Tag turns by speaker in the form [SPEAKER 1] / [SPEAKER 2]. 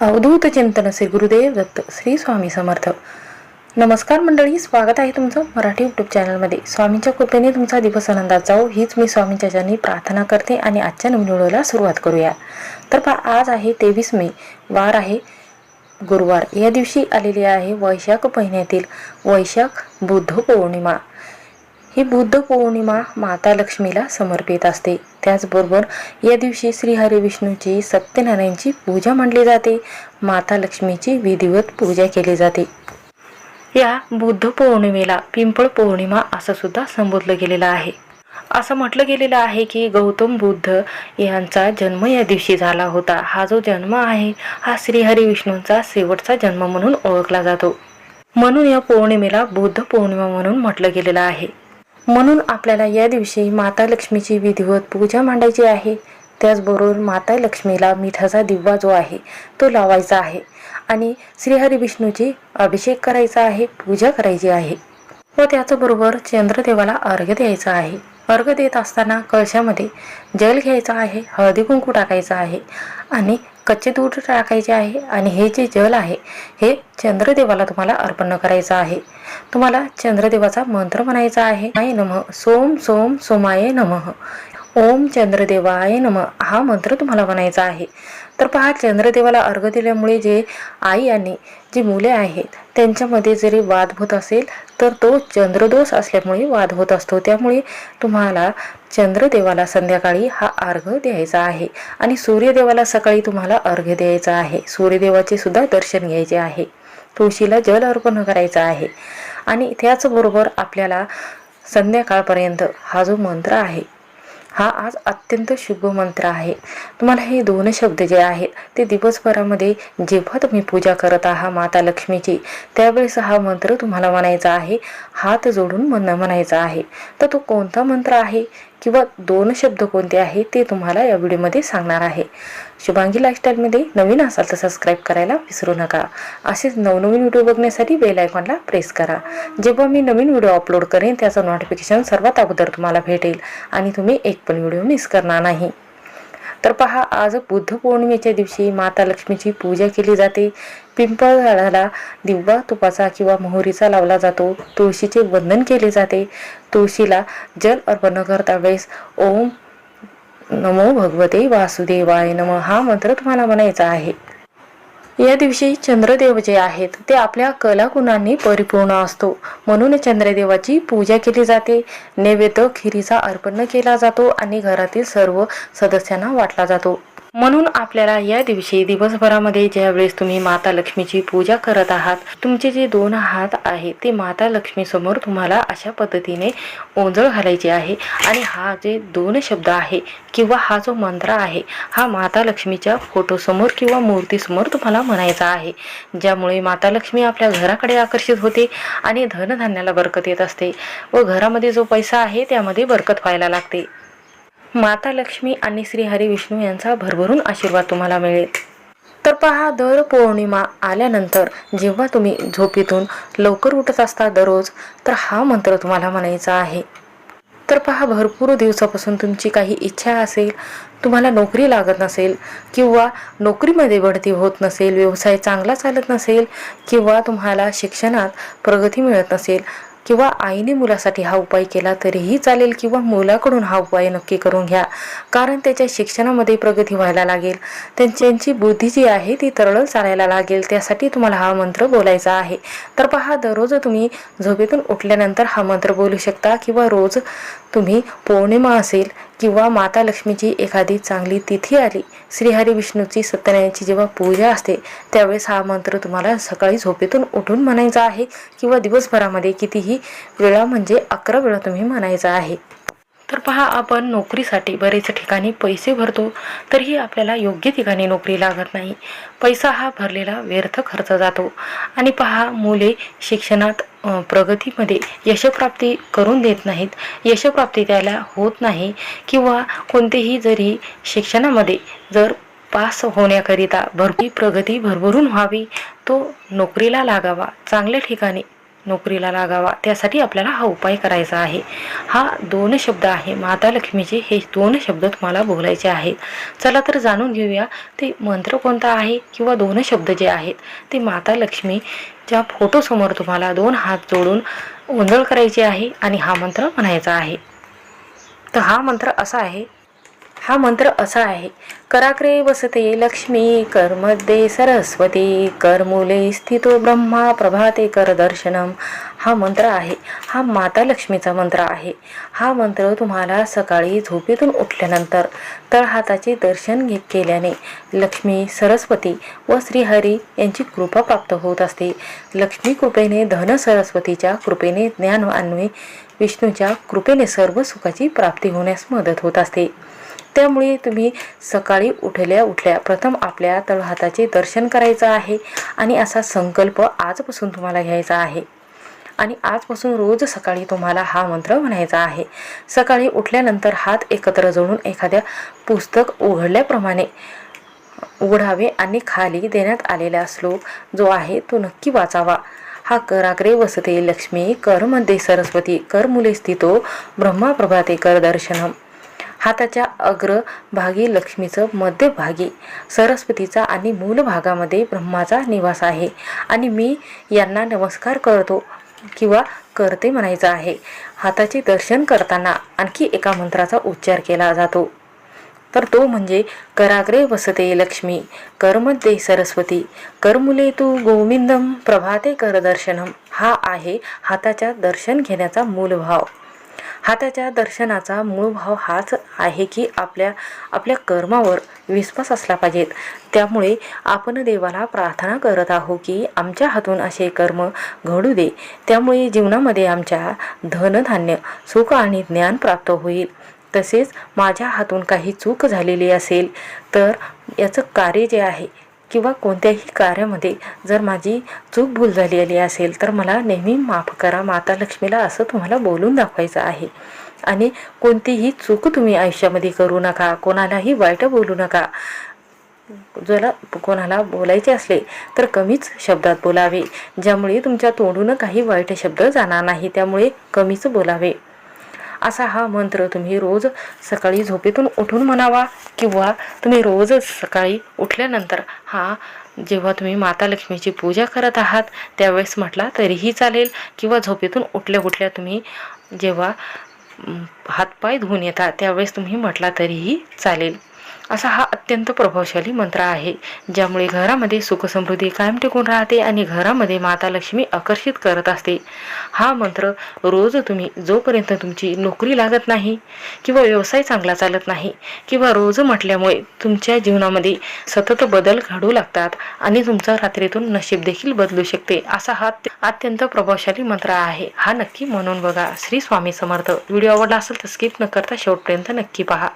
[SPEAKER 1] अवधूत चिंतन श्री गुरुदेव दत्त श्री स्वामी समर्थ. नमस्कार मंडळी स्वागत आहे तुमचं मराठी यूट्यूब चॅनलमध्ये स्वामींच्या कृपेने तुमचा दिवस आनंदात जाऊ हीच मी स्वामींच्या चरणी प्रार्थना करते आणि आजच्या नवीन व्हिडिओला सुरुवात करूया. तर पहा आज आहे तेवीस मे वार आहे गुरुवार. या दिवशी आलेली आहे वैशाख महिन्यातील वैशाख बुद्ध पौर्णिमा. ही बुद्ध पौर्णिमा माता लक्ष्मीला समर्पित असते. त्याचबरोबर या दिवशी श्रीहरी विष्णूची सत्यनारायणची पूजा मांडली जाते. माता लक्ष्मीची विधिवत पूजा केली जाते. या बुद्ध पौर्णिमेला पिंपळ पौर्णिमा असं सुद्धा संबोधलं गेलेलं आहे. असं म्हटलं गेलेलं आहे की गौतम बुद्ध यांचा जन्म या दिवशी झाला होता. हा जो जन्म आहे हा श्रीहरी विष्णूंचा शेवटचा जन्म म्हणून ओळखला जातो. म्हणून या पौर्णिमेला बुद्ध पौर्णिमा म्हणून म्हटलं गेलेलं आहे. म्हणून आपल्याला या दिवशी माता लक्ष्मीची विधिवत पूजा मांडायची आहे. त्याचबरोबर माता लक्ष्मीला मिठाचा दिवा जो आहे तो लावायचा आहे आणि श्रीहरी विष्णूची अभिषेक करायचा आहे पूजा करायची आहे व त्याचबरोबर चंद्रदेवाला अर्घ्य द्यायचा आहे. अर्घ देत असताना कळशामध्ये जल घ्यायचा आहे हळदी कुंकू टाकायचं आहे आणि कच्चे दूध टाकायचे आहे आणि हे जे जल आहे हे चंद्रदेवाला तुम्हाला अर्पण करायचं आहे. तुम्हाला चंद्रदेवाचा मंत्र म्हणायचा आहे. आय नम सोम सोम सोमाय नमः ओम चंद्रदेवाय नम हा मंत्र तुम्हाला म्हणायचा आहे. तर पहा चंद्रदेवाला अर्घ दिल्यामुळे जे आई आणि जी मुले आहेत त्यांच्यामध्ये जरी वाद होत असेल तर तो चंद्रदोष असल्यामुळे वाद होत असतो. त्यामुळे तुम्हाला चंद्रदेवाला संध्याकाळी हा अर्घ द्यायचा आहे आणि सूर्यदेवाला सकाळी तुम्हाला अर्घ्य द्यायचा आहे. सूर्यदेवाचे सुद्धा दर्शन घ्यायचे आहे. तुळशीला जल अर्पण करायचं आहे. आणि त्याचबरोबर आपल्याला संध्याकाळपर्यंत हा जो मंत्र आहे हा आज अत्यंत शुभ मंत्र आहे. तुम्हाला हे दोन शब्द जे आहेत ते दिवसभरामध्ये जेव्हा तुम्ही पूजा करत आहात माता लक्ष्मीची त्यावेळेस हा मंत्र तुम्हाला म्हणायचा आहे. हात जोडून म्हण म्हणायचा आहे. तर तो कोणता मंत्र आहे? किंवा दोन शब्द कोणते आहेत ते तुम्हाला या व्हिडिओमध्ये सांगणार आहे. शुभांगी लाईफस्टाईलमध्ये नवीन असाल तर सबस्क्राईब करायला विसरू नका. असेच नवनवीन व्हिडिओ बघण्यासाठी बेल आयकॉनला प्रेस करा. जेव्हा मी नवीन व्हिडिओ अपलोड करेन त्याचं नोटिफिकेशन सर्वात अगोदर तुम्हाला भेटेल आणि तुम्ही एक पण व्हिडिओ मिस करणार नाही. तर पहा आज बुद्ध पौर्णिमेच्या दिवशी माता लक्ष्मीची पूजा केली जाते. पिंपळ झाडाला दिव्वा तुपाचा किंवा मोहरीचा लावला जातो. तुळशीचे वंदन केले जाते. तुळशीला जल अर्पण करता वेळेस ओम नमो भगवते वासुदेवाय नम हा मंत्र तुम्हाला म्हणायचा आहे. या दिवशी चंद्रदेव जे आहेत ते आपल्या कलागुणांनी परिपूर्ण असतो. म्हणून चंद्रदेवाची पूजा केली जाते. नैवेद्य खिरीचा अर्पण केला जातो आणि घरातील सर्व सदस्यांना वाटला जातो. म्हणून आपल्याला या दिवशी दिवसभरामध्ये ज्यावेळेस तुम्ही माता लक्ष्मीची पूजा करत आहात तुमचे जे दोन हात आहेत ते माता लक्ष्मीसमोर तुम्हाला अशा पद्धतीने ओंजळ घालायची आहे. आणि हा जे दोन शब्द आहे किंवा हा जो मंत्र आहे हा माता लक्ष्मीच्या फोटोसमोर किंवा मूर्तीसमोर तुम्हाला म्हणायचा आहे. ज्यामुळे माता लक्ष्मी आपल्या घराकडे आकर्षित होते आणि धनधान्याला बरकत येत असते व घरामध्ये जो पैसा आहे त्यामध्ये बरकत व्हायला लागते. माता लक्ष्मी आणि श्री हरी विष्णू यांचा भरभरून आशीर्वाद तुम्हाला मिळेल. तर पहा दर पौर्णिमा आल्यानंतर जेव्हा तुम्ही झोपेतून लवकर उठत असता दररोज तर हा मंत्र तुम्हाला म्हणायचा आहे. तर पहा भरपूर दिवसापासून तुमची काही इच्छा असेल तुम्हाला नोकरी लागत नसेल किंवा नोकरीमध्ये बढती होत नसेल व्यवसाय चांगला चालत नसेल किंवा तुम्हाला शिक्षणात प्रगती मिळत नसेल किंवा आईने मुलासाठी हा उपाय केला तरीही चालेल किंवा मुलाकडून हा उपाय नक्की करून घ्या. कारण त्याच्या शिक्षणामध्ये प्रगती व्हायला लागेल. त्यांची बुद्धी जी आहे ती तरळ चालायला लागेल. त्यासाठी तुम्हाला हा मंत्र बोलायचा आहे. तर पहा दररोज तुम्ही झोपेतून उठल्यानंतर हा मंत्र बोलू शकता किंवा रोज तुम्ही पौर्णिमा असेल किंवा माता लक्ष्मीची एखादी चांगली तिथी आली श्रीहरी विष्णूची सत्यनारायणची जेव्हा पूजा असते त्यावेळेस हा मंत्र तुम्हाला सकाळी झोपेतून उठून म्हणायचा आहे किंवा दिवसभरामध्ये कितीही वेळा म्हणजे अकरा वेळा तुम्ही म्हणायचा आहे. तर पहा आपण नोकरीसाठी बरेच ठिकाणी पैसे भरतो तरीही आपल्याला योग्य ठिकाणी नोकरी लागत नाही. पैसा हा भरलेला व्यर्थ खर्च जातो. आणि पहा मुले शिक्षणात प्रगतीमध्ये यशप्राप्ती करून देत नाहीत. यशप्राप्ती त्याला होत नाही किंवा कोणतेही जरी शिक्षणामध्ये जर पास होण्याकरिता भरपूर प्रगती भरभरून व्हावी तो नोकरीला लागावा. चांगल्या ठिकाणी नोकरीला लागावा. त्यासाठी आपल्याला हा उपाय करायचा आहे. हा दोन शब्द आहे. माता लक्ष्मीचे हे दोन शब्द तुम्हाला बोलायचे आहेत. चला तर जाणून घेऊया ते मंत्र कोणता आहे किंवा दोन शब्द जे आहेत? ते माता लक्ष्मीच्या फोटोसमोर तुम्हाला दोन हात जोडून ओंजळ करायचे आहे आणि हा मंत्र म्हणायचा आहे. तर हा मंत्र असा आहे हा मंत्र असा आहे. कराग्रे वसते लक्ष्मी करमध्ये सरस्वती करमुले स्थितो ब्रह्मा प्रभाते कर दर्शनम. हा मंत्र आहे. हा माता लक्ष्मीचा मंत्र आहे. हा मंत्र तुम्हाला सकाळी झोपेतून उठल्यानंतर तळहाताचे दर्शन घे केल्याने लक्ष्मी सरस्वती व श्रीहरी यांची कृपा प्राप्त होत असते. लक्ष्मी कृपेने धन सरस्वतीच्या कृपेने ज्ञान अन्वे विष्णूच्या कृपेने सर्व सुखाची प्राप्ती होण्यास मदत होत असते. त्यामुळे तुम्ही सकाळी उठल्या उठल्या प्रथम आपल्या तळहाताचे दर्शन करायचं आहे आणि असा संकल्प आजपासून तुम्हाला घ्यायचा आहे. आणि आजपासून रोज सकाळी तुम्हाला हा मंत्र म्हणायचा आहे. सकाळी उठल्यानंतर हात एकत्र जोडून एखाद्या पुस्तक उघडल्याप्रमाणे उघडावे आणि खाली देण्यात आलेला श्लोक जो आहे तो नक्की वाचावा. हा कराग्रे वसते लक्ष्मी करमध्ये सरस्वती कर मुले स्थितो ब्रह्मा प्रभाते कर दर्शनम. हाताच्या अग्रभागी लक्ष्मीचं मध्यभागी सरस्वतीचा आणि मूल भागामध्ये ब्रह्माचा निवास आहे. आणि मी यांना नमस्कार करतो किंवा करते म्हणायचं आहे. हाताचे दर्शन करताना आणखी एका मंत्राचा उच्चार केला जातो. तर तो म्हणजे कराग्रे वसते लक्ष्मी कर्मदे सरस्वती करमुले तू गोविंदम प्रभाते कर दर्शनम. हा आहे हाताच्या दर्शन घेण्याचा मूल हा हाताच्या दर्शनाचा मूळ भाव हाच आहे की आपल्या आपल्या कर्मावर विश्वास असला पाहिजेत. त्यामुळे आपण देवाला प्रार्थना करत आहो की आमच्या हातून असे कर्म घडू दे. त्यामुळे जीवनामध्ये आमच्या धनधान्य सुख आणि ज्ञान प्राप्त होईल. तसेच माझ्या हातून काही चूक झालेली असेल तर याचं कार्य जे आहे किंवा कोणत्याही कार्यामध्ये जर माझी चूक भूल झालेली असेल तर मला नेहमी माफ करा. माता लक्ष्मीला असं तुम्हाला बोलून दाखवायचं आहे. आणि कोणतीही चूक तुम्ही आयुष्यामध्ये करू नका. कोणालाही वाईट बोलू नका. ज्याला कोणाला बोलायचे असले तर कमीच शब्दात बोलावे. ज्यामुळे तुमच्या तोंडून काही वाईट शब्द जाणार नाही त्यामुळे कमीच बोलावे. असा हा मंत्र तुम्ही रोज सकाळी झोपेतून उठून म्हणावा किंवा तुम्ही रोज सकाळी उठल्यानंतर हा जेव्हा तुम्ही माता लक्ष्मीची पूजा करत आहात त्यावेळेस म्हटला तरीही चालेल. किंवा झोपेतून उठल्या उठल्या तुम्ही जेव्हा हातपाय धुवून येता त्यावेळेस तुम्ही म्हटला तरीही चालेल. असा हा अत्यंत प्रभावशाली मंत्र आहे ज्यामुळे घरामध्ये सुखसमृद्धी कायम टिकून राहते आणि घरामध्ये माता लक्ष्मी आकर्षित करत असते. हा मंत्र रोज तुम्ही जोपर्यंत तुमची नोकरी लागत नाही किंवा व्यवसाय चांगला चालत नाही किंवा रोज म्हटल्यामुळे तुमच्या जीवनामध्ये सतत बदल घडू लागतात आणि तुमचा रात्रीतून नशीब देखील बदलू शकते असा हा अत्यंत प्रभावशाली मंत्र आहे. हा नक्की म्हणून बघा. श्री स्वामी समर्थ. व्हिडिओ आवडला असेल तर स्किप न करता शेवटपर्यंत नक्की पहा.